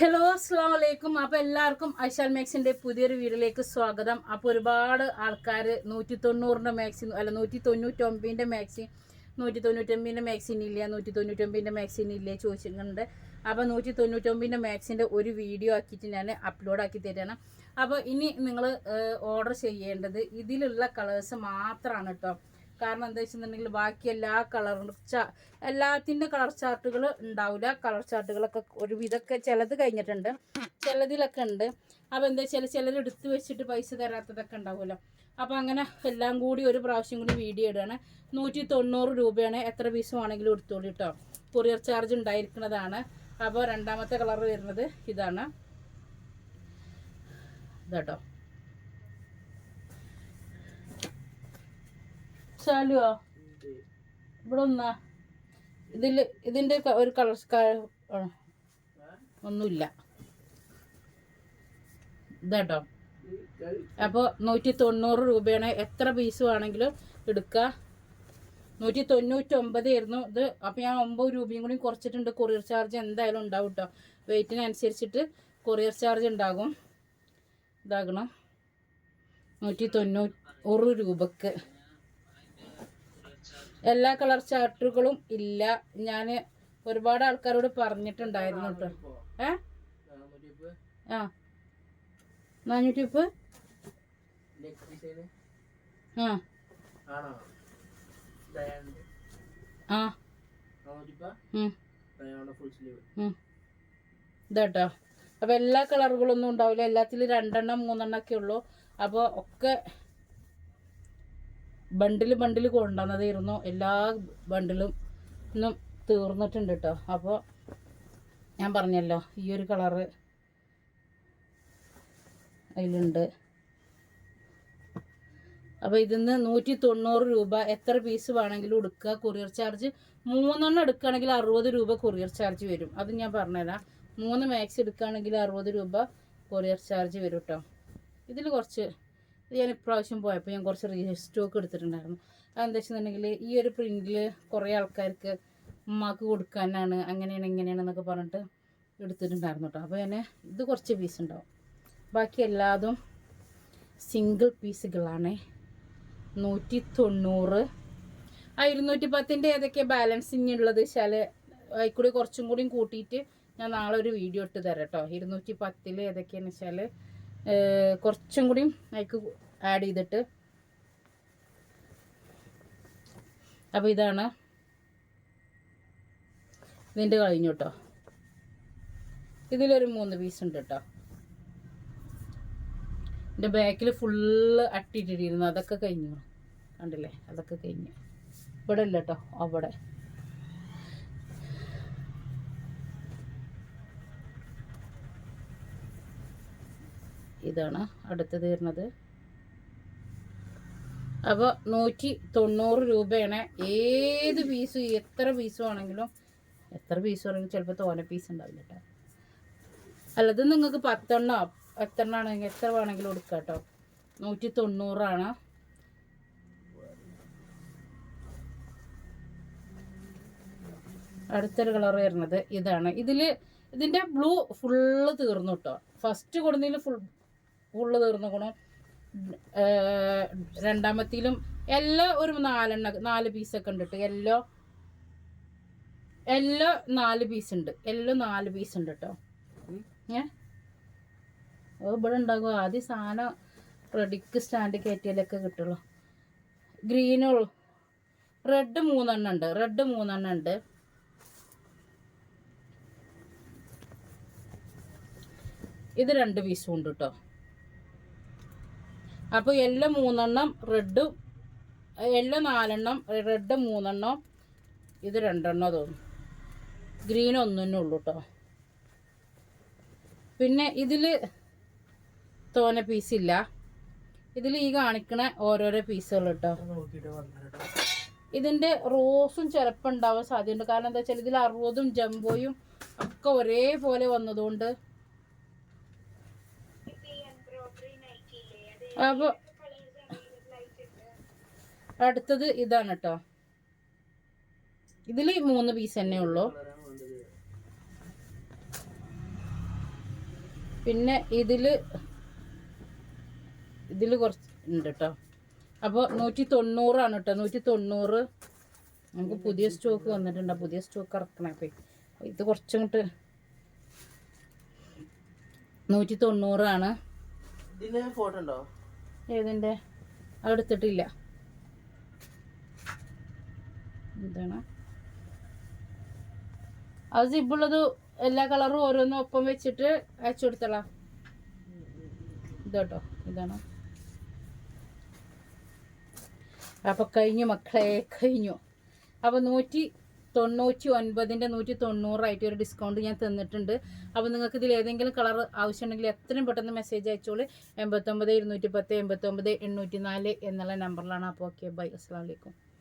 Hello അസ്സാം വലൈക്കും അപ്പോൾ എല്ലാവർക്കും ഐഷാൽ മാക്സിന്റെ പുതിയൊരു വീഡിയോയിലേക്ക് സ്വാഗതം. അപ്പോൾ ഒരുപാട് ആൾക്കാർ നൂറ്റി തൊണ്ണൂറിന്റെ മാക്സിൻ അല്ല നൂറ്റി തൊണ്ണൂറ്റൊമ്പതിന്റെ മാക്സിൻ നൂറ്റി തൊണ്ണൂറ്റൊമ്പതിന്റെ മാക്സിൻ ഇല്ല? നൂറ്റി തൊണ്ണൂറ്റൊമ്പതിന്റെ മാക്സിൻ ഇല്ലേ? ചോദിച്ചിട്ടുണ്ട്. അപ്പോൾ നൂറ്റി തൊണ്ണൂറ്റൊമ്പതിന്റെ മാക്സിന്റെ ഒരു വീഡിയോ ആക്കിയിട്ട് ഞാൻ അപ്ലോഡ് ആക്കി തരണം. അപ്പോൾ ഇനി നിങ്ങൾ ഓർഡർ ചെയ്യേണ്ടത് ഇതിലുള്ള കളേഴ്സ് മാത്രമാണ് കേട്ടോ കാരണം എന്താ വെച്ചിട്ടുണ്ടെങ്കിൽ ബാക്കി എല്ലാ കളർ എല്ലാത്തിന്റെ കളർ ചാർട്ടുകൾ ഉണ്ടാവില്ല കളർ ചാർട്ടുകളൊക്കെ ഒരു വിധമൊക്കെ ചിലത് കഴിഞ്ഞിട്ടുണ്ട്. ചിലതിലൊക്കെ ഉണ്ട്. അപ്പോൾ എന്താ വെച്ചാൽ ചിലർ എടുത്ത് വെച്ചിട്ട് പൈസ തരാത്തതൊക്കെ ഉണ്ടാവുമല്ലോ. അപ്പോൾ അങ്ങനെ എല്ലാം കൂടി ഒരു പ്രാവശ്യം കൂടി വീഡിയോ ഇടുകയാണ്. നൂറ്റി തൊണ്ണൂറ് രൂപയാണ് എത്ര പീസ് വേണമെങ്കിലും എടുത്തോളൂ കേട്ടോ കൊറിയർ ചാർജ് ഉണ്ടായിരിക്കുന്നതാണ്. അപ്പോൾ രണ്ടാമത്തെ കളർ വരുന്നത് ഇതാണ്. ഇതാട്ടോ. ശാലുവോ ഇവിടെ ഒന്നാ ഇതിൽ ഇതിന്റെ ഒരു കളർ ഒന്നുമില്ല. ഇതാട്ടോ. അപ്പോൾ നൂറ്റി തൊണ്ണൂറ് രൂപയാണ്. എത്ര പീസ് വേണമെങ്കിലും എടുക്കുക നൂറ്റി തൊണ്ണൂറ്റൊമ്പത് ആയിരുന്നു ഇത്. അപ്പോൾ ഞാൻ ഒമ്പത് രൂപയും കൂടി കുറച്ചിട്ടുണ്ട്. കൊറിയർ ചാർജ് എന്തായാലും ഉണ്ടാവും കേട്ടോ വെയിറ്റിനനുസരിച്ചിട്ട് കൊറിയർ ചാർജ് ഉണ്ടാകും. ഇതാകണം. നൂറ്റി തൊണ്ണൂറ് രൂപക്ക്. എല്ലാ കളർ ചാർട്ടുകളും ഇല്ല. ഞാൻ ഒരുപാട് ആൾക്കാരോട് പറഞ്ഞിട്ടുണ്ടായിരുന്നു കേട്ടോ. ഏ? ആ. നാനൂറ്റി ഉപ്പ് ആ. ആ. ഇതാട്ടോ. അപ്പോൾ എല്ലാ കളറുകളൊന്നും ഉണ്ടാവില്ല. എല്ലാത്തിലും രണ്ടെണ്ണം മൂന്നെണ്ണം ഒക്കെ ഉള്ളൂ. അപ്പോൾ ഒക്കെ ബണ്ടിൽ ബണ്ടിൽ കൊണ്ടുവന്നതായിരുന്നു. എല്ലാ ബണ്ടിലും ഇന്നും തീർന്നിട്ടുണ്ട് കേട്ടോ അപ്പോൾ ഞാൻ പറഞ്ഞല്ലോ ഈ ഒരു കളറ് അതിലുണ്ട്. അപ്പോൾ ഇതിന്ന് നൂറ്റി തൊണ്ണൂറ് രൂപ എത്ര പീസ് വേണമെങ്കിലും എടുക്കുക കൊറിയർ ചാർജ് മൂന്നെണ്ണം എടുക്കുകയാണെങ്കിൽ അറുപത് രൂപ കൊറിയർ ചാർജ് വരും. അത് ഞാൻ പറഞ്ഞുതരാം. മൂന്ന് മാക്സ് എടുക്കുകയാണെങ്കിൽ അറുപത് രൂപ കൊറിയർ ചാർജ് വരും കേട്ടോ ഇതിൽ കുറച്ച് ഇത് ഞാൻ ഇപ്രാവശ്യം പോയപ്പോൾ ഞാൻ കുറച്ച് റീസ്റ്റോക്ക് എടുത്തിട്ടുണ്ടായിരുന്നു. അതെന്താ വെച്ചിട്ടുണ്ടെങ്കിൽ ഈ ഒരു പ്രിന്റിൽ കുറേ ആൾക്കാർക്ക് ഉമ്മാക്ക് കൊടുക്കാനാണ് അങ്ങനെയാണ് ഇങ്ങനെയാണെന്നൊക്കെ പറഞ്ഞിട്ട് എടുത്തിട്ടുണ്ടായിരുന്നു കേട്ടോ അപ്പോൾ ഞാൻ ഇത് കുറച്ച് പീസ് ഉണ്ടാവും. ബാക്കി എല്ലാതും സിംഗിൾ പീസുകളാണ് നൂറ്റി തൊണ്ണൂറ് ആ ഇരുന്നൂറ്റി പത്തിന്റെ ഏതൊക്കെ ബാലൻസിങ് ഉള്ളത് വെച്ചാൽ അതിൽക്കൂടി കുറച്ചും കൂടിയും കൂട്ടിയിട്ട് ഞാൻ നാളെ ഒരു വീഡിയോ ഇട്ട് തരാം കേട്ടോ ഇരുന്നൂറ്റി പത്തിൽ ഏതൊക്കെയാണെന്ന് വെച്ചാൽ കുറച്ചും കൂടിയും അതിക്ക് ആഡ് ചെയ്തിട്ട്. അപ്പോൾ ഇതാണ് ഇതിന്റെ കഴിഞ്ഞു കേട്ടോ ഇതിലൊരു മൂന്ന് പീസ് ഉണ്ട് കേട്ടോ എന്റെ ബാക്കിൽ ഫുള്ള് അട്ടിട്ടിരുന്നു അതൊക്കെ കഴിഞ്ഞു. കണ്ടില്ലേ? അതൊക്കെ കഴിഞ്ഞു. ഇവിടെ ഇല്ല കേട്ടോ അവിടെ. ഇതാണ് അടുത്തത് വരുന്നത്. അപ്പോൾ നൂറ്റി തൊണ്ണൂറ് രൂപയാണ്. ഏത് പീസും എത്ര പീസും ആണെങ്കിലും എത്ര പീസും ആണെങ്കിലും ചിലപ്പോൾ തോന പീസ് ഉണ്ടാവില്ല കേട്ടോ. അല്ലത് നിങ്ങൾക്ക് പത്തെണ്ണോ? എത്രണ്ണ ആണെങ്കിൽ എത്ര വേണമെങ്കിലും എടുക്കാം കേട്ടോ. നൂറ്റി തൊണ്ണൂറാണ്. അടുത്തൊരു കളർ വരുന്നത് ഇതാണ്. ഇതിൽ ഇതിന്റെ ബ്ലൂ ഫുള്ള് തീർന്നു കേട്ടോ. ഫസ്റ്റ് കൊടുന്നതിൽ ഫുൾ തീർന്ന ഗുണം. രണ്ടാമത്തിലും എല്ലാ ഒരു നാലെണ്ണ നാല് പീസൊക്കെ ഉണ്ട് കേട്ടോ എല്ലോ എല്ലോ നാല് പീസ് ഉണ്ട്. എല്ലോ നാല് പീസ് ഉണ്ട് കേട്ടോ ഏ? ഇവിടെ ഉണ്ടാകും. ആദ്യം സാധനം റെഡിക്ക് സ്റ്റാൻഡ് കയറ്റിയാലൊക്കെ കിട്ടുള്ളൂ. ഗ്രീനുള്ളൂ റെഡ് മൂന്നെണ്ണം ഉണ്ട്. റെഡ് മൂന്നെണ്ണം ഉണ്ട്. ഇത് രണ്ട് പീസും ഉണ്ട് കേട്ടോ അപ്പോൾ എല്ലാം മൂന്നെണ്ണം റെഡും എല്ലാം നാലെണ്ണം റെഡ് മൂന്നെണ്ണം ഇത് രണ്ടെണ്ണം തോന്നും ഗ്രീൻ ഒന്നിനേ ഉള്ളൂ കേട്ടോ പിന്നെ ഇതിൽ തോന പീസില്ല ഇതിൽ ഈ കാണിക്കണ ഓരോരോ പീസുകൾ കേട്ടോ ഇതിന്റെ റോസും ചിലപ്പോൾ ഉണ്ടാവാൻ സാധ്യതയുണ്ട്. കാരണം എന്താ വെച്ചാൽ ഇതിൽ അറുപതും ജംബോയും ഒക്കെ ഒരേപോലെ വന്നതുകൊണ്ട് അപ്പോൾ അടുത്തത് ഇതാണ് കേട്ടോ ഇതിൽ മൂന്ന് പീസ് തന്നെ ഉള്ളൂ. പിന്നെ ഇതിൽ ഇതിൽ കുറച്ച് ഉണ്ട് കേട്ടോ അപ്പോൾ നൂറ്റി തൊണ്ണൂറാണ് കേട്ടോ നൂറ്റി തൊണ്ണൂറ് നമുക്ക് പുതിയ സ്റ്റോക്ക് വന്നിട്ടുണ്ട്. പുതിയ സ്റ്റോക്ക് ഇറക്കണേ ഇത് കുറച്ചങ്ങോട്ട് നൂറ്റി തൊണ്ണൂറാണ് ഇതിന് ഫോട്ടോ ഉണ്ടോ? ഏതിന്റെ? അതെടുത്തിട്ടില്ല എന്താണ് അത് സിബുള്ളത് എല്ലാ കളറും ഓരോന്നും ഒപ്പം വെച്ചിട്ട് അയച്ചു കൊടുത്തളാം. ഇതോട്ടോ ഇതാണ്. അപ്പൊ കഴിഞ്ഞു മക്കളെ കഴിഞ്ഞു. അപ്പൊ നൂറ്റി തൊണ്ണൂറ്റി ഒൻപതിന്റെ നൂറ്റി തൊണ്ണൂറായിട്ട് ഒരു ഡിസ്കൗണ്ട് ഞാൻ തന്നിട്ടുണ്ട്. അപ്പോൾ നിങ്ങൾക്ക് ഇതിൽ ഏതെങ്കിലും കളർ ആവശ്യമുണ്ടെങ്കിൽ എത്രയും പെട്ടെന്ന് മെസ്സേജ് അയച്ചോളൂ. എൺപത്തൊമ്പത് ഇരുന്നൂറ്റി പത്ത് എൺപത്തൊമ്പത് എണ്ണൂറ്റി നാല് എന്നുള്ള നമ്പറിലാണ് അപ്പോൾ ഓക്കെ ബൈ അസ്സാം വലൈക്കും